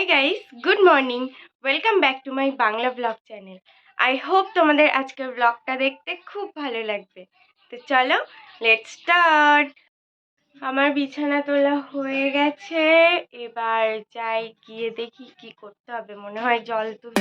Hi guys good morning welcome back to my Bangla blog channel I hope তোমাদের আজকের ব্লগটা দেখতে খুব ভালো লাগবে। তো চলো লেট স্টার্ট আমার বিছানা তোলা হয়ে গেছে। এবার যাই, গিয়ে দেখি কি করতে হবে। মনে হয় জল তুল।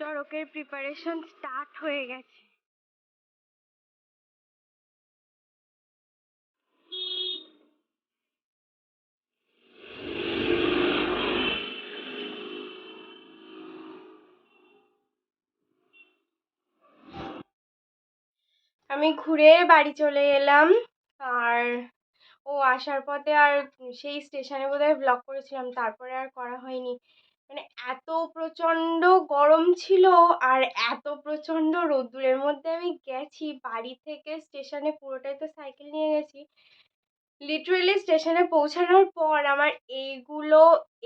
চড়কের প্রিপারেশন স্টার্ট হয়ে গেছে। আমি ঘুরে বাড়ি চলে এলাম, আর ও আসার পথে আর সেই স্টেশনে বোধহয় ব্লগ করেছিলাম, তারপরে আর করা হয়নি। মানে এত প্রচণ্ড গরম ছিল আর এত প্রচণ্ড রোদ্দুরের মধ্যে আমি গেছি, বাড়ি থেকে স্টেশনে পুরোটাই তো সাইকেল নিয়ে গেছি। লিটারেলি স্টেশনে পৌঁছানোর পর আমার এইগুলো,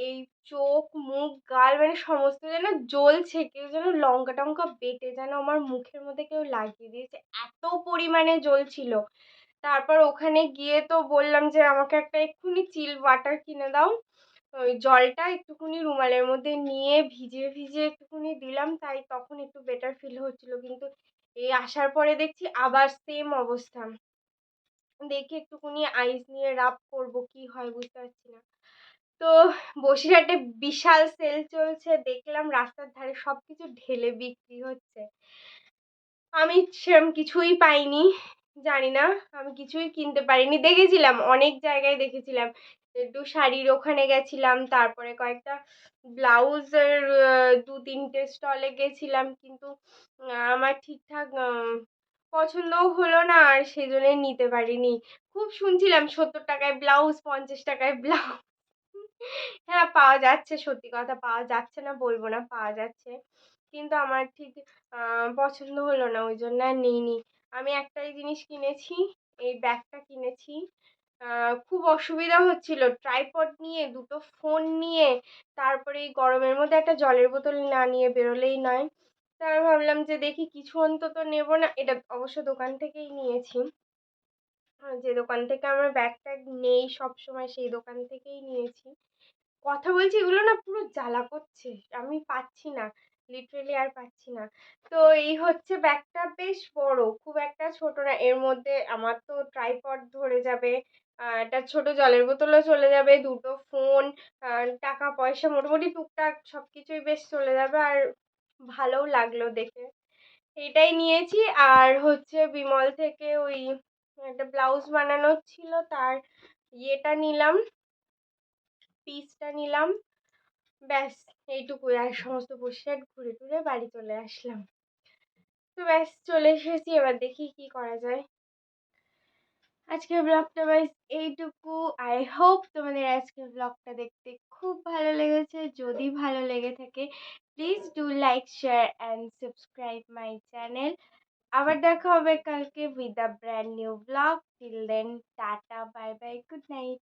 এই চোখ, মুখ, গাল মানে সমস্ত যেন জ্বলছে, কেউ যেন লঙ্কা টঙ্কা বেটে যেন আমার মুখের মধ্যে কেউ লাগিয়ে দিয়েছে, এত পরিমাণে জ্বলছিল। তারপর ওখানে গিয়ে তো বললাম যে, আমাকে একটা এক্ষুনি চিল ওয়াটার কিনে দাও। ওই জলটা একটুখানি রুমালের মধ্যে নিয়ে ভিজিয়ে ভিজিয়ে একটুখানি দিলাম, তাই তখন একটু বেটার ফিল হচ্ছিল। কিন্তু এই আসার পরে দেখছি আবার সেম অবস্থা। দেখি একটুখানি আইস নিয়ে রাব করব, কি হয় বুঝতে পারছি না। তো বসিরহাটে বিশাল সেল চলছে, দেখলাম রাস্তার ধারে সব কিছু ঢেলে বিক্রি হচ্ছে। আমি সেরম কিছুই পাইনি, জানি না, আমি কিছুই কিনতে পারিনি। দেখেছিলাম, অনেক জায়গায় দেখেছিলাম। একটু শাড়ির ওখানে গেছিলাম, তারপরে কয়েকটা ব্লাউজের দু তিনটে স্টলে গেছিলাম, কিন্তু আমার ঠিকঠাক পছন্দও হলো না আর সেই জন্যে নিতে পারিনি। খুব শুনছিলাম সত্তর টাকায় ব্লাউজ, পঞ্চাশ টাকায় ব্লাউজ। হ্যাঁ পাওয়া যাচ্ছে, সত্যি কথা পাওয়া যাচ্ছে না, বলব না, পাওয়া যাচ্ছে। কিন্তু আমার ঠিক পছন্দ হলো না, ওই জন্য আর নিইনি। আমি একটাই জিনিস কিনেছি, এই ব্যাগটা কিনেছি খুব অসুবিধা হচ্ছিল। ট্রাইপড নিয়ে, দুটো ফোন নিয়ে, তারপরে এই গরমের মধ্যে একটা জলের বোতল না নিয়ে বেরোলেই নয়। তাই ভাবলাম যে দেখি কিছু অন্তত নেব না, এটা অবশ্য দোকান থেকেই নিয়েছি। যে দোকান থেকে আমার ব্যাগ ট্যাগ নেই, সব সময় সেই দোকান থেকেই নিয়েছি। কথা বলছি এগুলো না পুরো জ্বালা করছে, আমি পাচ্ছি না। লিটারেলি আর পাচ্ছি না। তো এই হচ্ছে ব্যাগটা বেশ বড়, খুব একটা ছোট না। এর মধ্যে আমার তো ট্রাইপড ধরে যাবে একটা ছোট জলের বোতলও চলে যাবে, দুটো ফোন টাকা পয়সা মোটামুটি টুকটাক সব কিছুই বেশ চলে যাবে আর ভালোও লাগল দেখে। এটাই নিয়েছি আর হচ্ছে বিমল থেকে ওই একটা ব্লাউজ বানানোর ছিল, তার ইয়েটা নিলাম পিসটা নিলাম। ব্যাস, এইটুকুই। আর সমস্ত বসিরহাট ঘুরে টুরে বাড়ি চলে আসলাম। তো ব্যাস, চলে এসেছি। এবার দেখি কি করা যায়। আজকের ব্লগটা ব্যাস এইটুকু। আই হোপ তোমাদের আজকের ব্লগটা দেখতে খুব ভালো লেগেছে। যদি ভালো লেগে থাকে please do like share and subscribe my channel আবার দেখা হবে কালকে with a brand new blog till then tata bye bye good night